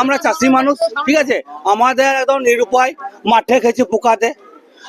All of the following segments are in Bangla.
আমরা চাষি মানুষ ঠিক আছে? আমাদের একদম নিরুপায় মাঠে খেয়েছে পোকাতে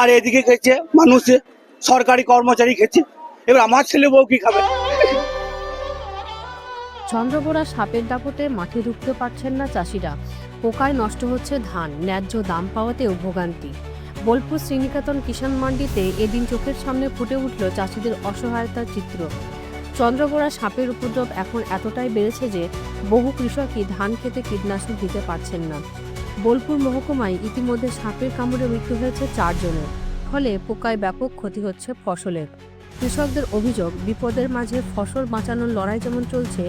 আর এদিকে খেয়েছে মানুষে সরকারি কর্মচারী খেয়েছে। এবার আমার ছেলে বউ কি খাবে? চন্দ্রবোড়া সাপের দাপটে মাঠে ঢুকতে পারছেন না চাষিরা। পোকায় নষ্ট হচ্ছে ধান ন্যায্য দাম পাওয়াতেও ভোগান্তি বোলপুর শ্রীনিকেতন কিষাণ মান্ডিতে এদিন চোখের সামনে ফুটে উঠল চাষিদের অসহায়তার চিত্র। চন্দ্রবোড়া সাপের উপদ্রব এখন এতটাই বেড়েছে যে বহু কৃষকই ধান খেতে কীটনাশক দিতে পারছেন না। বোলপুর মহকুমায় ইতিমধ্যে সাপের কামড়ে মৃত্যু হয়েছে চারজনের, ফলে পোকায় ব্যাপক ক্ষতি হচ্ছে ফসলের। কৃষকদের অভিযোগ, বিপদের মাঝে ফসল বাঁচানোর লড়াই যেমন চলছে,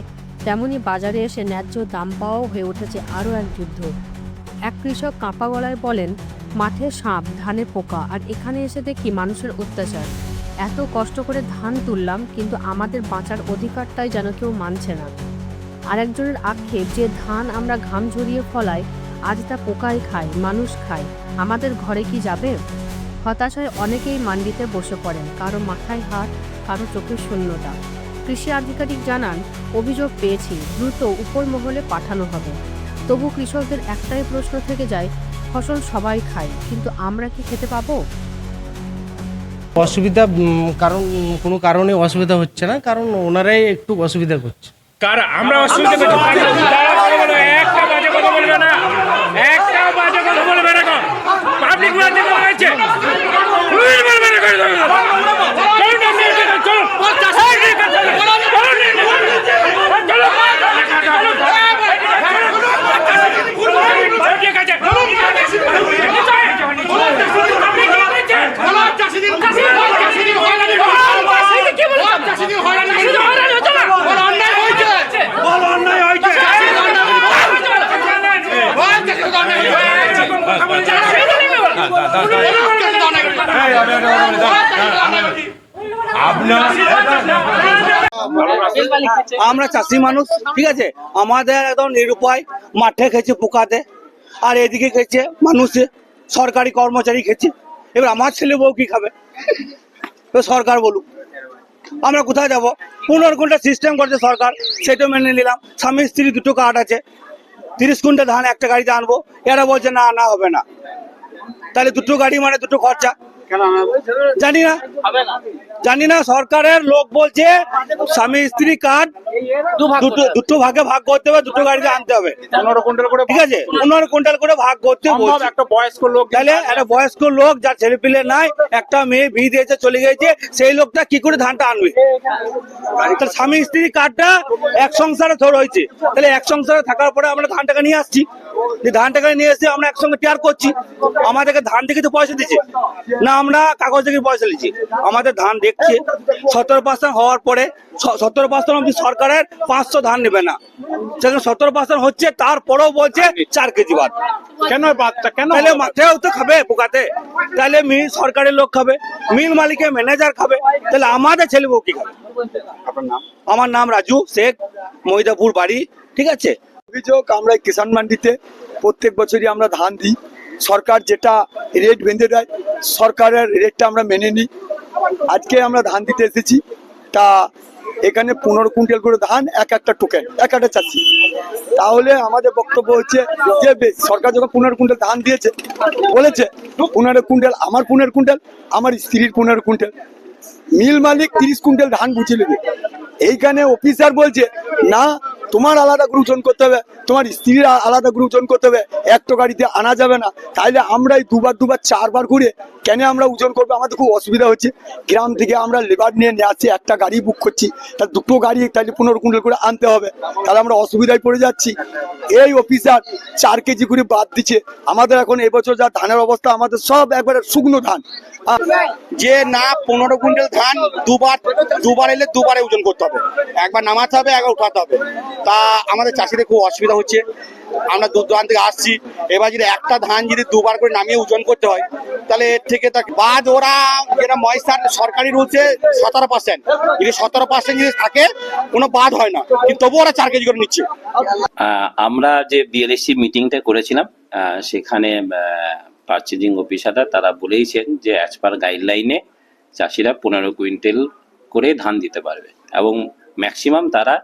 তেমনি বাজারে এসে ন্যায্য দাম পাওয়াও হয়ে উঠেছে আরও এক যুদ্ধ। এক কৃষক কাঁপা গলায় বলেন, মাঠে সাপ, ধানে পোকা, আর এখানে এসে দেখি মানুষের অত্যাচার। এত কষ্ট করে ধান তুললাম, কিন্তু আমাদের বাঁচার অধিকারটাই যেন কেউ মানছে না। আরেকজনের আক্ষেপ যে ধান আমরা ঘাম ঝরিয়ে ফলাই আজ তা পোকাই খায়, মানুষ খায়, আমাদের ঘরে কি যাবে? হতাশায় অনেকেই মান্ডিতে বসে পড়েন, কারও মাথায় হাত, কারও চোখের শূন্যতা। কৃষি আধিকারিক জানান, অভিযোগ পেয়েছি, দ্রুত উপর মহলে পাঠানো হবে। তবু কৃষকদের একটাই প্রশ্ন থেকে যায়, ফসল সবাই খায়, কিন্তু আমরা কি খেতে পাবো? অসুবিধা কারণ, কোনো কারণে অসুবিধা হচ্ছে না, কারণ ওনারাই একটু অসুবিধা করছে। কার? আমরা অসুবিধা করে দেবে চলুন না, নিয়ে যান, চলুন। এই, নিয়ে যান, চলুন। চলুন, নিয়ে যান। চলুন। চলুন, ঠিক আছে। আমরা চাষি মানুষ, ঠিক আছে? আমাদের একদম নিরুপায়, মাঠে খেয়েছে পোকাতে, আর এদিকে খেয়েছে মানুষে, সরকারি কর্মচারী খেয়েছে। এবার আমার ছেলে বউ কি খাবে? সরকার বলুক। আমরা কোথায় যাব? পনেরো কুইন্টাল সিস্টেম করছে সরকার সেটা মেনে নিলাম। স্বামী স্ত্রী দুটো কার্ড আছে। তিরিশ কুইন্টাল ধান একটা গাড়িতে আনব। এরা বলছে, না না, হবে না। তাহলে দুটো গাড়ি মানে দুটো খরচা। জানি না। জানি না সরকারের লোক বলছে স্বামী স্ত্রী কার্ড দুটো দুটো ভাগে ভাগ করতে হবে দুটো গাড়িতে আনতে হবে। পনেরো কুইন্টাল করে ঠিক আছে? পনেরো কুইন্টাল করে ভাগ করতে একটা বয়স্ক লোক তাহলে একটা বয়স্ক লোক যার ছেলে পিলে নাই একটা মেয়ে বিয়ে দিয়েছে চলে গেছে সেই লোকটা কি করে ধানটা আনবে? তাহলে স্বামী স্ত্রী কার্ডটা এক সংসারে ধর হয়েছে। তাহলে এক সংসারে থাকার পরে আমরা ধানটাকে নিয়ে আসছি। যে নিয়ে এসে আমরা একসঙ্গে টেয়ার করছি। আমাদেরকে ধান থেকে তো পয়সা দিচ্ছে। না আমরা কাগজ থেকে পয়সা নিচ্ছি। আমাদের ধান দেখছে। সতেরো পার্সেন্ট হওয়ার পরে সতেরো পার্সেন্ট অব্দি সরকারের পাঁচশো ধান নেবে না। সেখানে সতেরো পার্সেন্ট হচ্ছে তারপরেও বলছে চার কেজি বাদ কেন তাহলে মাঠেও তো খাবে পোকাতে। তাহলে মিল সরকারের লোক খাবে মিল মালিকের ম্যানেজার খাবে। তাহলে আমাদের ছেলে বউ কি খাবে? আমার নাম রাজু শেখ মহিদাপুর বাড়ি। ঠিক আছে? অভিযোগ, আমরা কিষাণ মান্ডিতে প্রত্যেক বছরই আমরা ধান দিই। সরকার যেটা রেট বেঁধে দেয়, সরকারের রেটটা আমরা মেনে নিই। আজকে আমরা ধান দিতে এসেছি, তা এখানে পনেরো কুইন্টাল করে ধান, এক একটা টোকেন এক একটা চাষি। তাহলে আমাদের বক্তব্য হচ্ছে যে সরকার যখন পনেরো কুইন্টাল ধান দিয়েছে, বলেছে, পনেরো কুইন্টাল আমার পনেরো কুইন্টাল, আমার স্ত্রীর পনেরো কুইন্টাল। মিল মালিক তিরিশ কুইন্টাল ধান বুঝে নেবে। এইখানে অফিসার বলছে, না তোমার আলাদা করে ওজন করতে হবে, তোমার স্ত্রীর আলাদা করে ওজন করতে হবে, একটা গাড়িতে আনা যাবে না। তাইলে আমরা এই দুবার দুবার চারবার ঘুরে কেন আমরা ওজন করব? আমাদের খুব অসুবিধা হচ্ছে। গ্রাম থেকে আমরা লেবার নিয়ে নিয়ে আসছি, একটা গাড়ি বুক করছি। তা দুটো গাড়ি তাহলে পনেরো কুইন্টাল করে আনতে হবে। তাহলে আমরা অসুবিধায় পড়ে যাচ্ছি। এই অফিসার চার কেজি করে বাদ দিচ্ছে। আমাদের এখন এবছর যা ধানের অবস্থা, আমাদের সব একবারে শুকনো ধান। যে না পনেরো কুইন্টাল ধান দুবার দুবার এলে দুবারে ওজন করতে হবে। একবার নামাতে হবে, একবার উঠাতে হবে। তা আমাদের চাষিদের খুব অসুবিধা হচ্ছে। আমরা দূর দূরান্ত থেকে আসছি। এবার যদি একটা ধান যদি দুবার করে নামিয়ে ওজন করতে হয়, তাহলে এর থেকে তা বাদ ওরা যেটা ময়সার সরকারি রুলছে সতেরো পার্সেন্ট যদি সতেরো পার্সেন্ট যদি থাকে, কোনো বাদ হয় না। কিন্তু তবুও ওরা চার কেজি করে নিচ্ছে। আমরা যে বিএলএসসি মিটিংটা করেছিলাম সেখানে পার্চেজিং অফিসাররা তারা বলেইছেন যে অ্যাজ পার গাইডলাইনে চাষিরা পনেরো কুইন্টাল করে ধান দিতে পারবে। এবং ম্যাক্সিমাম তারা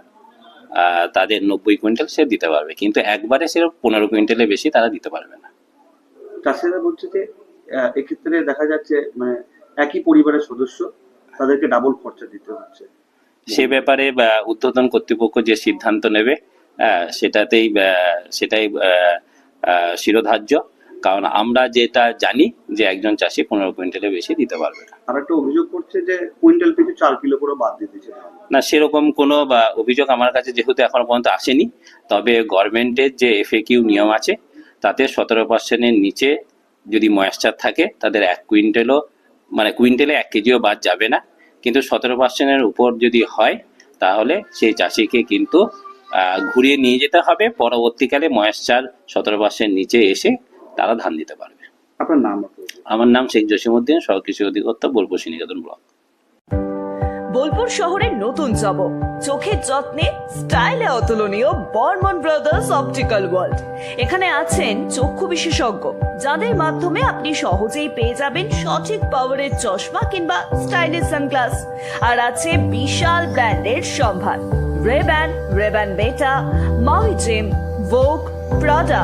তাদের নব্বই কুইন্টাল সে দিতে পারবে। কিন্তু একবারে সে পনেরো কুইন্টালের বেশি তারা দিতে পারবে না। চাষিরা বলছে যে এক্ষেত্রে দেখা যাচ্ছে মানে একই পরিবারের সদস্য তাদেরকে ডাবল খরচা দিতে হচ্ছে। সে ব্যাপারে ঊর্ধ্বতন কর্তৃপক্ষ যে সিদ্ধান্ত নেবে সেটাতেই সেটাই শিরোধার্য। কারণ আমরা যেটা জানি যে একজন চাষি পনেরো কুইন্টালের বেশি দিতে পারবে না। তারা একটা অভিযোগ করছে যে কুইন্টাল পিছু চার কিলো করে বাদ দিচ্ছে না সেরকম কোনো বা, অভিযোগ আমার কাছে যেহেতু এখনও পর্যন্ত আসেনি তবে গভর্নমেন্টের যে এফএকিউ নিয়ম আছে তাতে সতেরো পার্সেন্টের নিচে যদি ময়েশ্চার থাকে তাদের এক কুইন্টালও মানে কুইন্টালে এক কেজিও বাদ যাবে না। কিন্তু সতেরো পার্সেন্টের উপর যদি হয় তাহলে সেই চাষিকে কিন্তু ঘুরিয়ে নিয়ে যেতে হবে। পরবর্তীকালে ময়েশ্চার সতেরো পার্সেন্ট নিচে এসে তারা ধান দিতে পারবে। আপনার নাম আমার নাম শেখ জসিমউদ্দিন সহকৃষি অধিকর্তা বোলপুর নিকেতন ব্লক। বোলপুর শহরের নতুন জব চোখের যত্নে স্টাইলে অতুলনীয় বর্মন ব্রাদার্স অপটিক্যাল ওয়ার্ল্ড। এখানে আছেন চক্ষু বিশেষজ্ঞ যাদের মাধ্যমে আপনি সহজেই পেয়ে যাবেন সঠিক পাওয়ারের চশমা কিংবা স্টাইলিশ সানগ্লাস। আর আছে বিশাল ব্র্যান্ডের সম্ভার Ray Ban Ray-Ban Bata Maui Jim Vogue Prada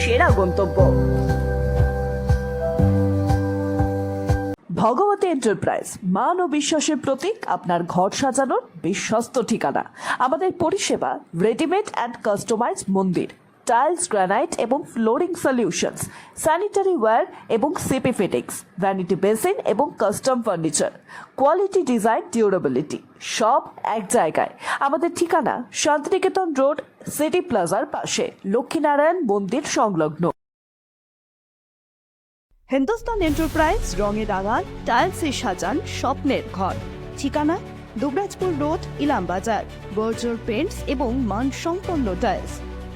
সেরা গন্তব্য। ভগবতী এন্টারপ্রাইজ মান ও বিশ্বাসের প্রতীক, আপনার ঘর সাজানোর বিশ্বস্ত ঠিকানা। আমাদের পরিষেবা রেডিমেড অ্যান্ড কাস্টমাইজ মন্দির। টাইলস গ্রানাইট এবং ফ্লোরিং সলিউশনস স্যানিটারি ওয়্যার এবং সিপি ফিটিংস ভ্যানিটি বেসিন এবং custom furniture quality design durability সব এক জায়গায়। আমাদের ঠিকানা শান্তিনিকেতন রোড, সিটি প্লাজার পাশে, লক্ষ্মীনারায়ণ মন্দির সংলগ্ন। হিন্দুস্তান এন্টারপ্রাইজ, রঙে রাঙান টাইলসে সাজান স্বপ্নের ঘর। ঠিকানা Dubrajpur road, Ilambazar Berger paints এবং মানসম্পন্ন টাইলস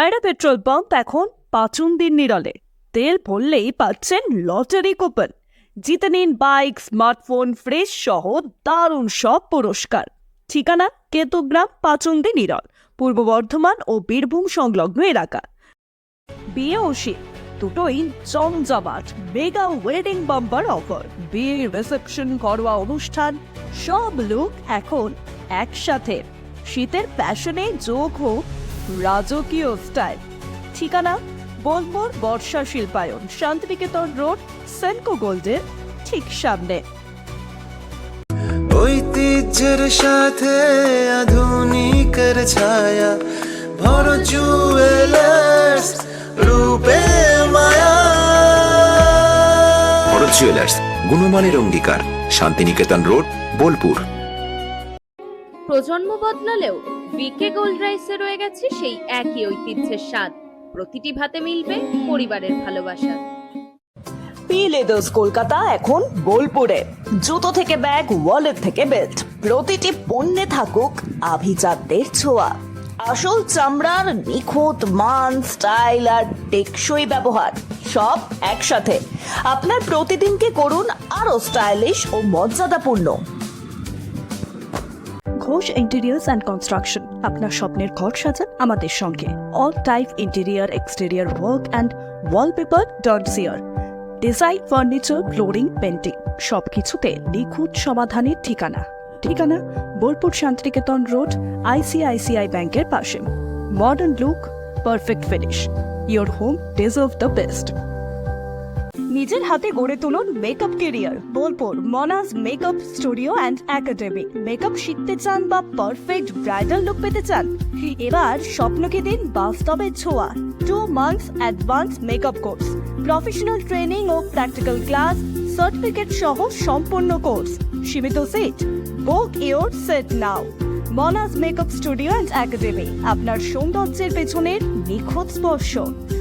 নাইরা পেট্রোল পাম্প এখন পাঁচুন দিন নিরলে। তেল ভরলেই পাচ্ছেন লটারি কুপন। জিতে নিন বাইক, স্মার্টফোন ফ্রেশ সহ দারুণ সব পুরস্কার। ঠিকানা কেতুগ্রাম, পাচুন্দি, নিরল, পূর্ব বর্ধমান ও বীরভূম সংলগ্ন এলাকা। বিয়ে ও শীত দুটোই জমজমাট, মেগা ওয়েডিং বাম্পার অফার। বিয়ে, রিসেপশন, ঘরোয়া অনুষ্ঠান, সব লুক এখন একসাথে। শীতের প্যাশনে যোগ হোক রাজকীয় স্টাইল। ঠিকানা বোলপুর বর্ষা শিল্পায়ন শান্তিনিকেতন রোড সেনকো গোল্ডের ঠিক সামনে। ঐতিহ্যের সাথে আধুনিকের ছায়া ভর জুয়েলার্স রূপে মায়া। ভরত জুয়েলার্স গুণমানের অঙ্গীকার শান্তিনিকেতন রোড বোলপুর। প্রজন্ম বদলালেও বিকে গোল্ড রাইসে রয়ে গেছে সেই একই ঐতিহ্যের স্বাদ। প্রতিটি ভাতে মিলবে পরিবারের ভালোবাসা। পি কলকাতা এখন বোলপুরে। জুতো থেকে ব্যাগ ওয়ালেট থেকে বেল্ট প্রতিটি পণ্যে থাকুক আভিজাত্যের ছোঁয়া। আসল চামড়ার নিখুঁত মান স্টাইল আর টেকসই ব্যবহার, সব একসাথে। আপনার প্রতিদিনকে করুন আরও স্টাইলিশ ও মর্যাদাপূর্ণ। ঘোষ ইন্টেরিয়ার্স অ্যান্ড কনস্ট্রাকশন আপনার স্বপ্নের ঘর সাজান আমাদের সঙ্গে। All type interior exterior work and wallpaper dot sear design furniture flooring painting সবকিছুতে নিখুঁত সমাধানের ঠিকানা। ঠিকানা বোলপুর শান্তিনিকেতন রোড আইসিআইসিআই ব্যাংকের পাশে। Modern look perfect finish your home deserve the best নিজের হাতে গড়ে তুলুন makeup career Bolpur Mona's makeup studio and academy makeup শিখতে চান বা পারফেক্ট ব্রাইডাল লুক পেতে চান? এবার স্বপ্নকে দিন বাস্তবে ছোঁয়া। Two months advance makeup course professional training ও প্র্যাকটিক্যাল ক্লাস সার্টিফিকেট সহ সম্পূর্ণ কোর্স সীমিত seat book your seat now Mona's makeup studio and academy আপনার সৌন্দর্যের পেছনের নিখুঁত স্পর্শ।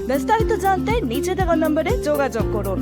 বিস্তারিত জানতে নিচে দেওয়া নম্বরে যোগাযোগ করুন।